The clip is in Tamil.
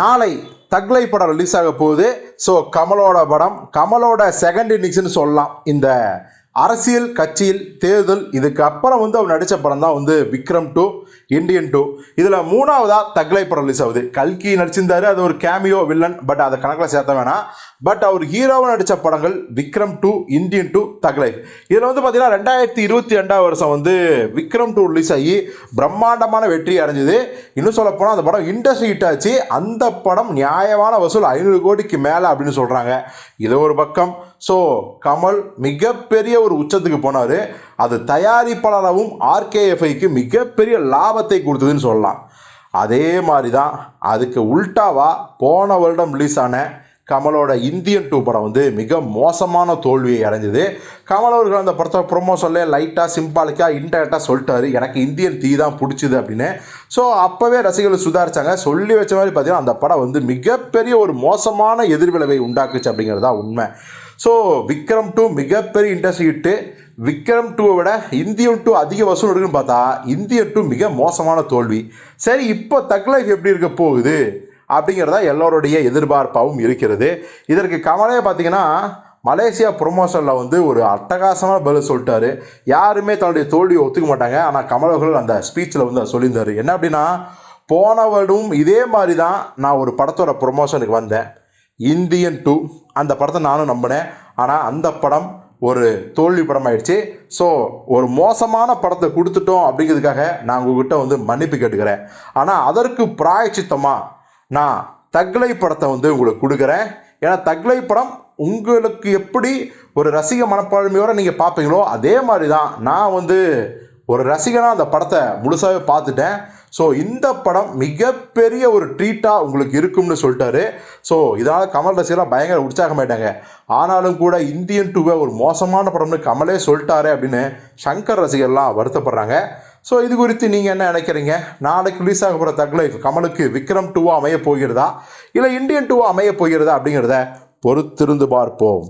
நாளை தக்லை படம் ரிலீஸ் ஆக போகுது. ஸோ கமலோட படம் கமலோட செகண்ட் இன்னிங்ஸ்னு சொல்லலாம். இந்த அரசியல் கட்சியில் தேர்தல் இதுக்கு அப்புறம் வந்து அவர் நடித்த படம் தான் வந்து விக்ரம் டூ இண்டியன் டூ இதில் மூணாவதா தக்லை படம் ரிலீஸ் ஆகுது. கல்கி நடிச்சிருந்தாரு அது ஒரு கேமியோ வில்லன் பட் அதை கணக்கில் சேர்த்த வேணாம். பட் அவர் ஹீரோவாக நடித்த படங்கள் விக்ரம் டூ இந்தியன் டூ தக்லை இதில் வந்து பார்த்தீங்கன்னா ரெண்டாயிரத்தி இருபத்தி ரெண்டாவது வருஷம் வந்து விக்ரம் டூ ரிலீஸ் ஆகி பிரம்மாண்டமான வெற்றி அடைஞ்சது. இன்னும் சொல்ல போனால் அந்த படம் இண்டஸ்ட்ரி ஹிட் ஆச்சு. அந்த படம் நியாயமான வசூல் ஐநூறு கோடிக்கு மேலே அப்படின்னு சொல்கிறாங்க இது ஒரு பக்கம். ஸோ கமல் மிகப்பெரிய ஒரு உச்சத்துக்கு போனார். அது தயாரிப்பாளராகவும் ஆர்கேஎஃப்ஐக்கு மிகப்பெரிய லாபத்தை கொடுத்ததுன்னு சொல்லலாம். அதே மாதிரி தான் அதுக்கு உல்டாவா போன வருடம் ரிலீஸ் ஆன கமலோட இந்தியன் டூ படம் வந்து மிக மோசமான தோல்வியை அடைஞ்சது. கமல் அவர்கள் அந்த படத்தை ப்ரொமோஷனில் லைட்டாக சிம்பாலிக்காக இன்டெரக்டாக சொல்லிட்டாரு. எனக்கு இந்தியன் தீ தான் பிடிச்சிது அப்படின்னு. ஸோ அப்போவே ரசிகர்கள் சுதாரிச்சாங்க. சொல்லி வச்ச மாதிரி பார்த்தீங்கன்னா அந்த படம் வந்து மிகப்பெரிய ஒரு மோசமான எதிர்விளைவை உண்டாக்குச்சு அப்படிங்கிறது தான் உண்மை. ஸோ விக்ரம் டூ மிகப்பெரிய இண்டஸ்ட்ரி ஹிட்டு விக்ரம் டூவை விட இந்தியன் டூ அதிக வசூல் எடுக்குன்னு பார்த்தா இந்தியன் டூ மிக மோசமான தோல்வி. சரி இப்போ தக் லைஃப் எப்படி இருக்க போகுது? அப்படிங்கிறதா எல்லோருடைய எதிர்பார்ப்பாகவும் இருக்கிறது. இதற்கு கமலே பார்த்தீங்கன்னா மலேசியா ப்ரொமோஷனில் வந்து ஒரு அட்டகாசமான பதில் சொல்லிட்டாரு. யாருமே தன்னுடைய தோல்வியை ஒத்துக்க மாட்டாங்க. ஆனால் கமலவர்கள் அந்த ஸ்பீச்சில் வந்து சொல்லியிருந்தார். என்ன அப்படின்னா போன வருடம் இதே மாதிரி தான் நான் ஒரு படத்தோட ப்ரொமோஷனுக்கு வந்தேன். இந்தியன் டூ அந்த படத்தை நானும் நம்பினேன். ஆனால் அந்த படம் ஒரு தோல்வி படம் ஆயிடுச்சு ஸோ ஒரு மோசமான படத்தை கொடுத்துட்டோம் அப்படிங்கிறதுக்காக நான் உங்ககிட்ட வந்து மன்னிப்பு கேட்டுக்கிறேன். ஆனால் அதற்கு பிராயச்சித்தமாக நான் தக்லை படத்தை வந்து உங்களுக்கு கொடுக்குறேன். ஏன்னா தக்லை படம் உங்களுக்கு எப்படி ஒரு ரசிக மனப்பான்மையோடு நீங்கள் பார்ப்பீங்களோ அதே மாதிரி தான் நான் வந்து ஒரு ரசிகனாக அந்த படத்தை முழுசாகவே பார்த்துட்டேன். ஸோ இந்த படம் மிகப்பெரிய ஒரு ட்ரீட்டாக உங்களுக்கு இருக்கும்னு சொல்லிட்டாரு. ஸோ இதனால் கமல் ரசிகர்லாம் பயங்கர உற்சாகமாயிட்டாங்க. ஆனாலும் கூட இந்தியன் டூவை ஒரு மோசமான படம்னு கமலே சொல்லிட்டாரு அப்படின்னு சங்கர் ரசிகர்லாம் வருத்தப்படுறாங்க. ஸோ இது குறித்து நீங்கள் என்ன நினைக்கிறீங்க? நாளைக்கு ரிலீஸ் ஆக போகிற தக் லைஃப் கமலுக்கு விக்ரம் டூவாக அமைய போகிறதா? இல்லை இந்தியன் டூவாக அமைய போகிறதா அப்படிங்கிறத பொறுத்திருந்து பார்ப்போம்.